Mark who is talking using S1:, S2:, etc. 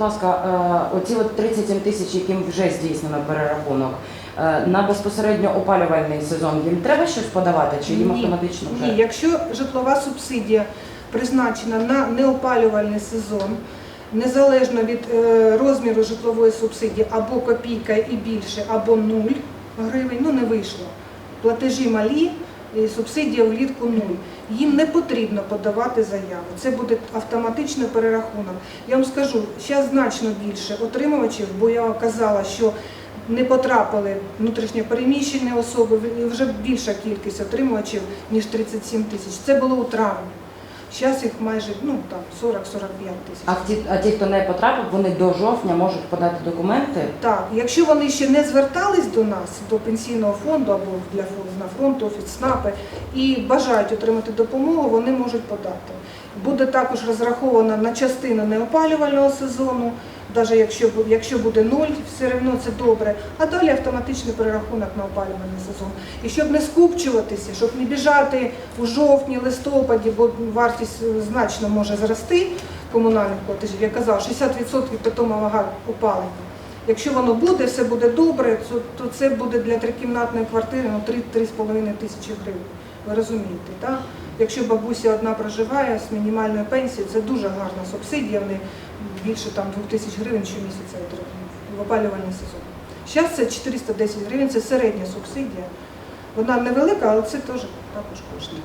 S1: Будь ласка, е, оці от 37 тисяч, яким вже здійснено перерахунок, е, на безпосередньо опалювальний сезон їм треба щось подавати, чи їм автоматично вже?
S2: Ні, якщо житлова субсидія призначена на неопалювальний сезон, незалежно від е, розміру житлової субсидії або копійка і більше, або 0 гривень, ну не вийшло. Платежі малі, субсидія влітку нуль. Їм не потрібно подавати заяву. Це буде автоматичний перерахунок. Я вам скажу, зараз значно більше отримувачів, бо я казала, що не потрапили внутрішньо переміщені особи, і вже більша кількість отримувачів, ніж 37 тисяч. Це було у травні. Зараз їх майже ну, там, 40-45 тисяч.
S1: А ті, а ті, хто не потрапив, вони до жовтня можуть подати документи.
S2: Так, якщо вони ще не звертались до нас, до пенсійного фонду або для на фронт, офіс, СНАПи, і бажають отримати допомогу, вони можуть подати. Буде також розраховано на частину неопалювального сезону, навіть якщо, якщо буде ноль, все одно це добре, а далі автоматичний перерахунок на опалювальний сезон. І щоб не скупчуватися, щоб не біжати у жовтні, листопаді, бо вартість е, значно може зрости комунальних платежів. Я казала, 60% питома вага опалення. Якщо воно буде, все буде добре, то це буде для трикімнатної квартири ну, 3-3,5 тисячі гривень. Ви розумієте, так? Якщо бабуся одна проживає з мінімальною пенсією, це дуже гарна субсидія, вони більше там 2 тисяч гривень щомісяця отримують в опалювальний сезон. Зараз це 410 гривень, це середня субсидія. Вона невелика, але це теж також кошти.